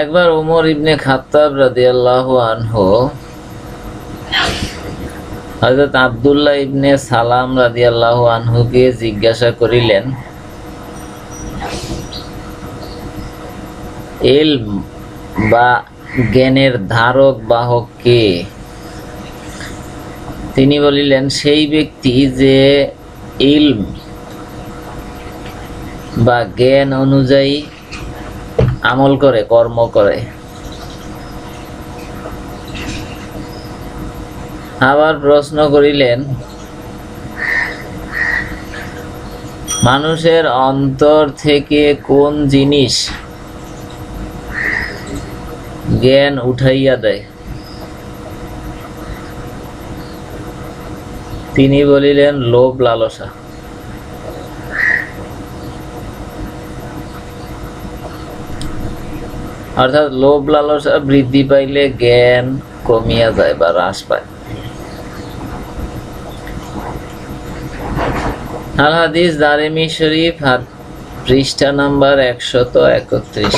একবার উমর ইবনে খাত্তাব রাদিয়াল্লাহু আনহু হযরত আব্দুল্লাহ ইবনে সালাম রাদিয়াল্লাহু আনহুকে জিজ্ঞাসা করিলেন, ইলম বা জ্ঞানের ধারক বাহক কে? তিনি বলিলেন, সেই ব্যক্তি যে ইলম বা জ্ঞান অনুযায়ী আমল করে, কর্ম করে। আবার প্রশ্ন করিলেন, মানুষের অন্তর থেকে কোন জিনিস জ্ঞান উঠাইয়া দেয়? তিনি বলিলেন, লোভ লালসা। অর্থাৎ লোভ লালসা বৃদ্ধি পাইলে জ্ঞান কমিয়া যায় বা হ্রাস পায়। আল হাদিস দারেমি শরীফ, হাত পৃষ্ঠা নাম্বার একশত একত্রিশ।